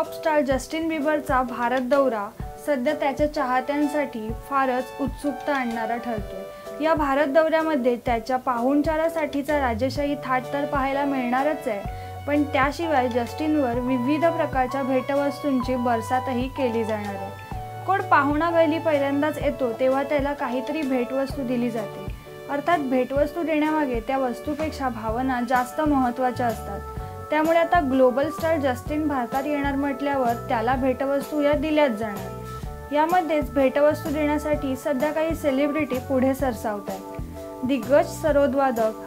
Pop star Justin बिबरचा Bharat दौरा सध्या त्याच्या चाहत्यांसाठी फारच उत्सुकता आणणारा ठरतोय. या भारत दौऱ्यामध्ये त्याच्या पाहुणचारासाठीचा राजेशाही थाट तर पाहायला मिळणारच आहे पण त्याशिवाय जस्टिनवर विविध प्रकारच्या भेटवस्तूंची बरसातही केली जाणार आहे. कोण पाहुणा घरी पहिल्यांदाच येतो तेव्हा त्याला काहीतरी भेटवस्तू दिली जाते. अर्थात भेटवस्तू देण्यामागे त्या वस्तूपेक्षा भावना जास्त महत्त्वाच्या असतात. त्यामुळे आता ग्लोबल स्टार जस्टिन भारतात येणार म्हटल्यावर त्याला भेटवस्तू या दिल्याच जाणार. यामध्येच भेटवस्तू देण्यासाठी सध्या काही सेलिब्रिटी पुढे सरसावत आहेत. दिग्गज सरोदवादक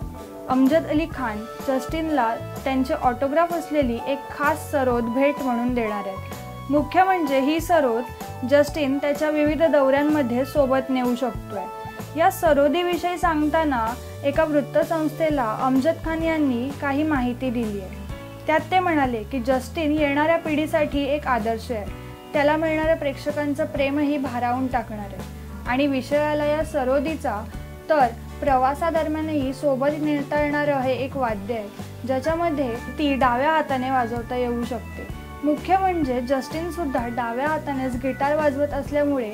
अमजद अली खान जस्टिनला त्यांचे ऑटोग्राफ असलेली एक खास सरोद भेट म्हणून देणार आहेत. मुख्य म्हणजे ही सरोद जस्टिन त्याच्या विविध दौऱ्यांमध्ये सोबत नेऊ शकतोय. या सरोदीविषयी सांगताना एका वृत्तसंस्थेला अमजद खान यांनी काही माहिती दिली आहे त्यात ते म्हणाले की जस्टिन येणाऱ्या पिढीसाठी एक आदर्श आहे. त्याला मिळणाऱ्या प्रेक्षकांचं प्रेमही भारावून टाकणार आहे. आणि विषयाला या सरोदीचा तर प्रवासादरम्यानही सोबत नेता येणारं हे एक वाद्य आहे ज्याच्यामध्ये ती डाव्या हाताने वाजवता येऊ शकते. मुख्य म्हणजे जस्टिन सुद्धा डाव्या हातानेच गिटार वाजवत असल्यामुळे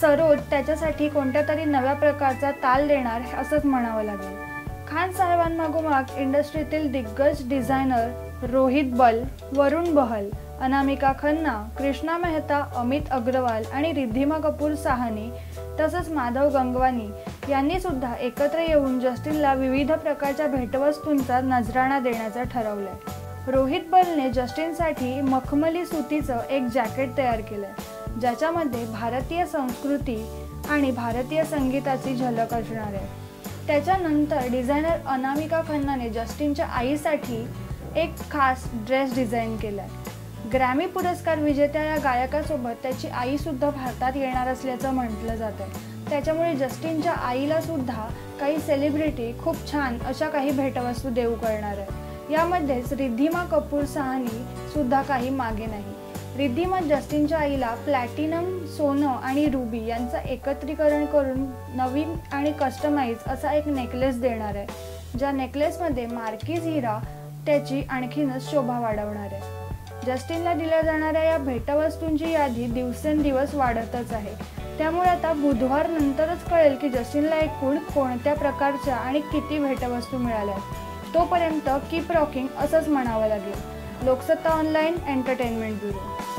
सरोद त्याच्यासाठी कोणत्या तरी नव्या प्रकारचा ताल देणार असंच म्हणावं लागेल. खान साहेबांमागोमाग इंडस्ट्रीतील दिग्गज डिझायनर रोहित बल वरुण बहल अनामिका खन्ना कृष्णा मेहता अमित अग्रवाल आणि रिद्धिमा कपूर साहनी तसंच माधव गंगवानी यांनी सुद्धा एकत्र येऊन जस्टिनला विविध प्रकारच्या भेटवस्तूंचा नजराणा देण्याचं ठरवलंय. रोहित बलने जस्टिनसाठी मखमली सुतीचं एक जॅकेट तयार केलंय ज्याच्यामध्ये भारतीय संस्कृती आणि भारतीय संगीताची झलक असणार आहे. त्याच्यानंतर डिझायनर अनामिका खन्नाने जस्टिनच्या आईसाठी एक खास ड्रेस डिझाईन केलाय. ग्रॅमी पुरस्कार विजेत्या या गायकासोबत त्याची आईसुद्धा भारतात येणार असल्याचं म्हटलं जात आहे त्याच्यामुळे जस्टिनच्या आईला सुद्धा काही सेलिब्रिटी खूप छान अशा काही भेटवस्तू देऊ करणार आहे यामध्येच रिद्धिमा कपूर सहानी सुद्धा काही मागे नाही. रिद्धिमा जस्टिनच्या आईला प्लॅटिनम सोनं आणि रुबी यांचं एकत्रीकरण करून नवीन आणि कस्टमाइज असा एक नेकलेस देणार आहे. ज्या नेकलेसमध्ये मार्किज हिरा त्याची आणखीनच शोभा वाढवणार. आहे जस्टिनला दिल्या जाणाऱ्या या भेटवस्तूंची यादी दिवसेंदिवस वाढतच आहे. त्यामुळे आता बुधवार नंतरच कळेल की जस्टिनला एकूण कोणत्या प्रकारच्या आणि किती भेटवस्तू मिळाल्या. तोपर्यंत कीप रॉकिंग असंच म्हणावं लागेल. Loksatta online entertainment bureau.